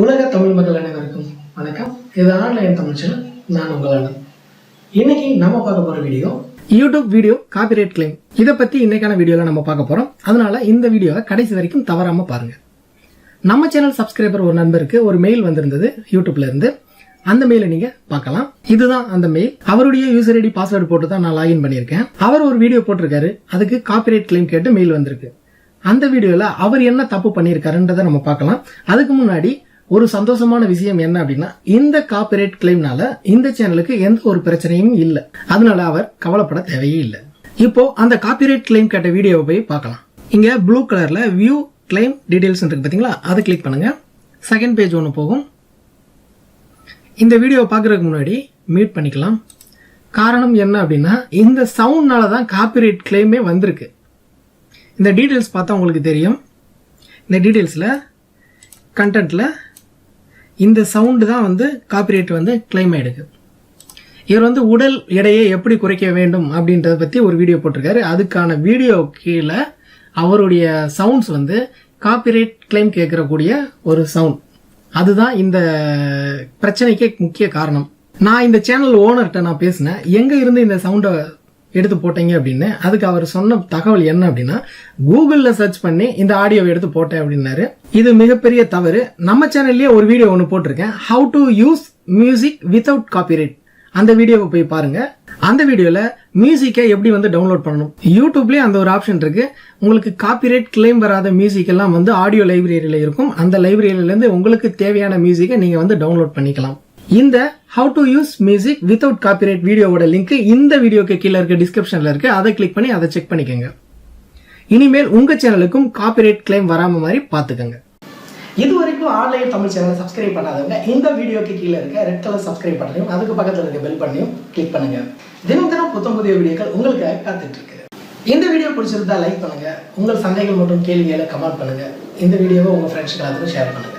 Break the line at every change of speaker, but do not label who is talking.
உலக தமிழ் மக்கள் அனைவருக்கும் வணக்கம். இது ஆன்லைன் தமிழ் சேனல் நான் உங்கள் அண்ணன். இன்னைக்கு நம்ம பார்க்க போற video YouTube video copyright claim இதை பத்தி இன்னைக்கான வீடியோல நம்ம பார்க்க போறோம். அதனால இந்த வீடியோவை கடைசி வரைக்கும் தவறாம பாருங்க. நம்ம சேனல் சப்ஸ்கிரைபர் ஒரு நண்பருக்கு ஒரு மெயில் வந்திருந்தது யூடியூப்ல இருந்து. அந்த மெயிலை நீங்க பார்க்கலாம். இதுதான் அந்த மெயில் அவருடைய யூசர் ஐடி பாஸ்வேர்டு போட்டு தான் நான் லாகின் பண்ணியிருக்கேன். அவர் ஒரு வீடியோ போட்டிருக்காரு. அதுக்கு காப்பிரைட் கிளைம் கேட்டு மெயில் வந்திருக்கு. அந்த வீடியோவில் அவர் என்ன தப்பு பண்ணியிருக்காருன்றதை நம்ம பார்க்கலாம். அதுக்கு முன்னாடி ஒரு சந்தோஷமான விஷயம் என்ன அப்படின்னா இந்த காப்பிரைட் கிளைம்னால இந்த சேனலுக்கு எந்த ஒரு பிரச்சனையும் இல்லை. அதனால அவர் கவலைப்பட தேவையே இல்லை. இப்போ அந்த காப்பிரைட் கிளைம் கேட்ட வீடியோவை போய் பார்க்கலாம். இங்க ப்ளூ கலர்ல வியூ கிளைம் டீடைல்ஸ் இருக்கு பாத்தீங்களா? அதை கிளிக் பண்ணுங்க. செகண்ட் பேஜ் ஒன்று போகும். இந்த வீடியோ பார்க்கறதுக்கு முன்னாடி மியூட் பண்ணிக்கலாம். காரணம் என்ன அப்படின்னா இந்த சவுண்ட்னால தான் காப்பிரைட் கிளைமே வந்திருக்கு. இந்த டீட்டெயில்ஸ் பார்த்தா உங்களுக்கு தெரியும். இந்த டீட்டெயில்ஸில் கண்டென்ட்டில் இந்த சவுண்டு தான் வந்து காப்பிரைட் வந்து கிளைம் ஆகிடுது இவர் வந்து உடல் எடையை எப்படி குறைக்க வேண்டும் அப்படின்றத பற்றி ஒரு வீடியோ போட்டிருக்காரு. அதுக்கான வீடியோ கீழே அவருடைய சவுண்ட்ஸ் வந்து காப்பிரைட் கிளைம் கேட்கறக்கூடிய ஒரு சவுண்ட் அதுதான் இந்த பிரச்சனைக்கே முக்கிய காரணம். நான் இந்த சேனல் ஓனர்கிட்ட நான் பேசினேன். எங்கே இருந்து இந்த சவுண்டை எடுத்து போட்டீங்க அப்படின்னு அதுக்கு அவர் சொன்ன தகவல் என்ன அப்படின்னா கூகுளில் சர்ச் பண்ணி இந்த ஆடியோவை எடுத்து போட்டேன் அப்படின்னாரு. இது மிகப்பெரிய தவறு. நம்ம சேனல்லேயே ஒரு வீடியோ ஒன்று போட்டிருக்கேன். How to use music without copyright அந்த வீடியோவை போய் பாருங்க. அந்த வீடியோவில் மியூசிக்கை எப்படி வந்து டவுன்லோட் பண்ணணும்? யூடியூப்லேயே அந்த ஒரு ஆப்ஷன் இருக்கு. உங்களுக்கு காப்பிரைட் கிளைம் வராத மியூசிக் எல்லாம் வந்து ஆடியோ லைப்ரரியில் இருக்கும். அந்த லைப்ரரியிலேருந்து உங்களுக்கு தேவையான மியூசிக்கை நீங்கள் வந்து டவுன்லோட் பண்ணிக்கலாம். இந்த how to use music without copyright வீடியோவோட லிங்க் இந்த வீடியோக்கு கீழே இருக்க டிஸ்கிரிப்ஷன்ல இருக்கு. அதை கிளிக் பண்ணி அதை செக் பண்ணிக்கோங்க. இனிமேல் உங்க சேனலுக்கும் காப்பிரைட் கிளைம் வராம மாதிரி பாத்துக்கோங்க இது வரைக்கும் ஆன்லைன் தமிழ் சேனல் சப்ஸ்கிரைப் பண்ணாதவங்க இந்த வீடியோக்கு கீழே இருக்க ரெட் கலர் சப்ஸ்கிரைப் பண்ணையும் அதுக்கு பக்கத்தில் இருக்க பெல் பண்ணியும் கிளிக் பண்ணுங்க. தினம் தினம் புத்தம் புதிய வீடியோக்கள் உங்களுக்காக காத்துட்டு இருக்கு. இந்த வீடியோ பிடிச்சிருந்தா லைக் பண்ணுங்க. உங்கள் சந்தேகங்கள் மற்றும் கேள்விகளை கமெண்ட் பண்ணுங்க. இந்த வீடியோவை உங்க ஃப்ரெண்ட்ஸ்க்கு எல்லாத்துக்கும் ஷேர் பண்ணுங்க.